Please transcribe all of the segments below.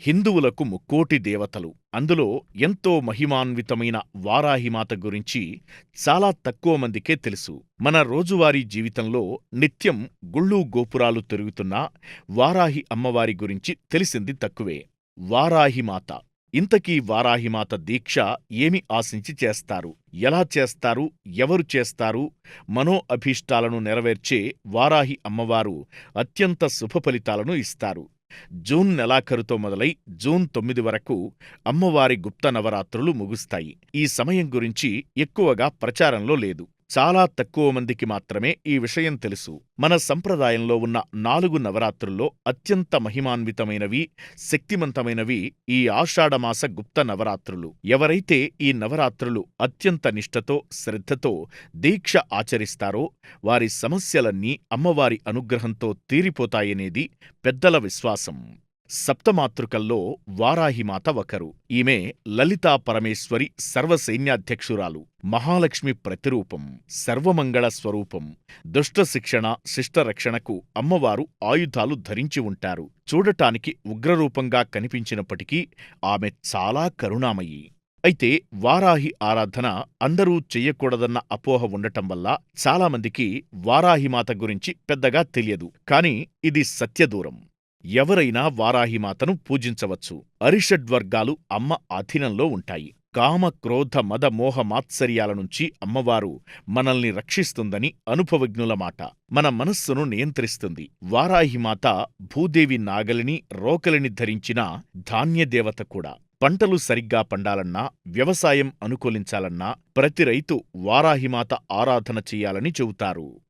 హిందువులకు ముక్కోటి దేవతలు. అందులో ఎంతో మహిమాన్వితమైన వారాహిమాత గురించి చాలా తక్కువ మందికే తెలుసు. మన రోజువారీ జీవితంలో నిత్యం గుళ్ళు గోపురాలు తిరుగుతున్నా వారాహి అమ్మవారి గురించి తెలిసింది తక్కువే. వారాహిమాత. ఇంతకీ వారాహిమాత దీక్ష ఏమి ఆశించి చేస్తారు? ఎలా చేస్తారు? ఎవరు చేస్తారు? మనో అభీష్టాలను నెరవేర్చే వారాహి అమ్మవారు అత్యంత శుభ ఫలితాలను ఇస్తారు. జూన్ నెలాఖరుతో మొదలై జూన్ తొమ్మిది వరకు అమ్మవారి గుప్త నవరాత్రులు ముగుస్తాయి. ఈ సమయం గురించి ఎక్కువగా ప్రచారంలో లేదు. చాలా తక్కువ మందికి మాత్రమే ఈ విషయం తెలుసు. మన సంప్రదాయంలో ఉన్న నాలుగు నవరాత్రుల్లో అత్యంత మహిమాన్వితమైనవి శక్తిమంతమైనవి ఈ ఆషాఢమాస గుప్త నవరాత్రులు. ఎవరైతే ఈ నవరాత్రులు అత్యంత నిష్ఠతో శ్రద్ధతో దీక్ష ఆచరిస్తారో వారి సమస్యలన్నీ అమ్మవారి అనుగ్రహంతో తీరిపోతాయనేది పెద్దల విశ్వాసం. సప్తమాతృకల్లో వారాహిమాత ఒకరు. ఈమె లలితా పరమేశ్వరి సర్వసైన్యాధ్యక్షురాలు. మహాలక్ష్మి ప్రతిరూపం సర్వమంగళ స్వరూపం. దుష్ట శిక్షణ శిష్టరక్షణకు అమ్మవారు ఆయుధాలు ధరించి ఉంటారు. చూడటానికి ఉగ్రరూపంగా కనిపించినప్పటికీ ఆమె చాలా కరుణామయి. అయితే వారాహి ఆరాధన అందరూ చెయ్యకూడదన్న అపోహ ఉండటం వల్ల చాలామందికి వారాహిమాత గురించి పెద్దగా తెలియదు. కాని ఇది సత్యదూరం. ఎవరైనా వారాహిమాతను పూజించవచ్చు. అరిషడ్వర్గాలు అమ్మ అధీనంలో ఉంటాయి. కామ క్రోధ మద మోహ మాత్సర్యాల నుంచి అమ్మవారు మనల్ని రక్షిస్తుందని అనుభవజ్ఞుల మాట. మన మనస్సును నియంత్రిస్తుంది. వారాహిమాత భూదేవి నాగలిని రోకలిని ధరించిన ధాన్యదేవత కూడా. పంటలు సరిగ్గా పండాలన్నా వ్యవసాయం అనుకూలించాలన్నా ప్రతి రైతు వారాహిమాత ఆరాధన చెయ్యాలని చెబుతారు.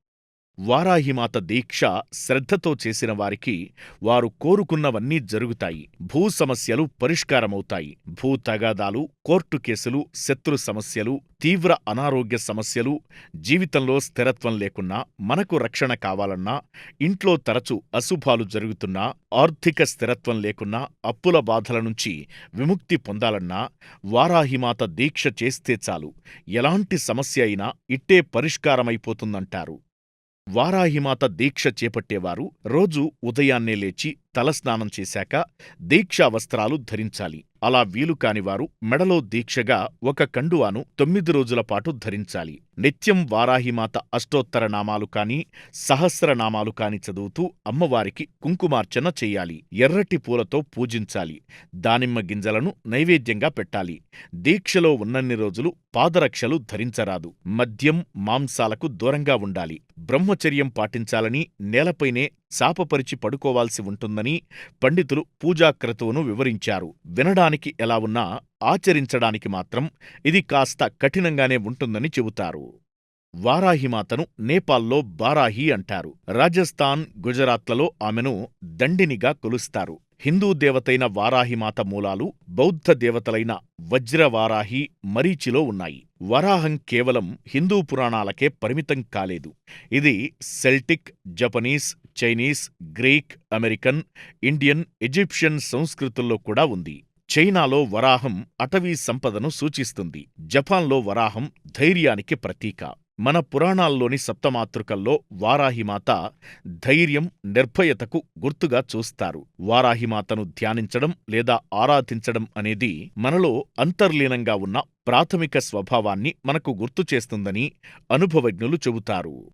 వారాహిమాత దీక్ష శ్రద్ధతో చేసిన వారికి వారు కోరుకున్నవన్నీ జరుగుతాయి. భూ సమస్యలు పరిష్కారమవుతాయి. భూ తగాదాలు కోర్టు కేసులు శత్రు సమస్యలు తీవ్ర అనారోగ్య సమస్యలు జీవితంలో స్థిరత్వం లేకున్నా మనకు రక్షణ కావాలన్నా ఇంట్లో తరచు అశుభాలు జరుగుతున్నా ఆర్థిక స్థిరత్వం లేకున్నా అప్పుల బాధల నుంచి విముక్తి పొందాలన్నా వారాహిమాత దీక్ష చేస్తే చాలు. ఎలాంటి సమస్య అయినా ఇట్టే పరిష్కారమైపోతుందంటారు. వారాహిమాత దీక్ష చేపట్టేవారు. రోజూ ఉదయాన్నే లేచి తలస్నానం చేశాక దీక్షా వస్త్రాలు ధరించాలి. అలా వీలు కానివారు మెడలో దీక్షగా ఒక కండువాను తొమ్మిది రోజుల పాటు ధరించాలి. నిత్యం వారాహిమాత అష్టోత్తర నామాలు కాని సహస్రనామాలు కాని చదువుతూ అమ్మవారికి కుంకుమార్చన చెయ్యాలి ఎర్రటి పూలతో పూజించాలి. దానిమ్మ గింజలను నైవేద్యంగా పెట్టాలి. దీక్షలో ఉన్నన్ని రోజులు పాదరక్షలు ధరించరాదు. మద్యం మాంసాలకు దూరంగా ఉండాలి. బ్రహ్మచర్యం పాటించాలని నేలపైనే శాపపరిచి పడుకోవాల్సి ఉంటుందని పండితులు పూజాక్రతువును వివరించారు. వినడానికి ఎలా ఉన్నా ఆచరించడానికి మాత్రం ఇది కాస్త కఠినంగానే ఉంటుందని చెబుతారు. వారాహిమాతను నేపాల్లో బారాహి అంటారు. రాజస్థాన్ గుజరాత్లలో ఆమెను దండినిగా కొలుస్తారు. హిందూ దేవతైన వారాహిమాత మూలాలు బౌద్ధ దేవతలైన వజ్రవారాహి మరీచిలో ఉన్నాయి. వరాహం కేవలం హిందూ పురాణాలకే పరిమితం కాలేదు. ఇది Celtic Japanese Chinese Greek American Indian Egyptian సంస్కృతుల్లో కూడా ఉంది. చైనాలో వరాహం అటవీ సంపదను సూచిస్తుంది. జపాన్లో వరాహం ధైర్యానికి ప్రతీక. మన పురాణాల్లోని సప్తమాతృకల్లో వారాహిమాత ధైర్యం నిర్భయతకు గుర్తుగా చూస్తారు. వారాహిమాతను ధ్యానించడం లేదా ఆరాధించడం అనేది మనలో అంతర్లీనంగా ఉన్న ప్రాథమిక స్వభావాన్ని మనకు గుర్తు చేస్తుందని అనుభవజ్ఞులు చెబుతారు.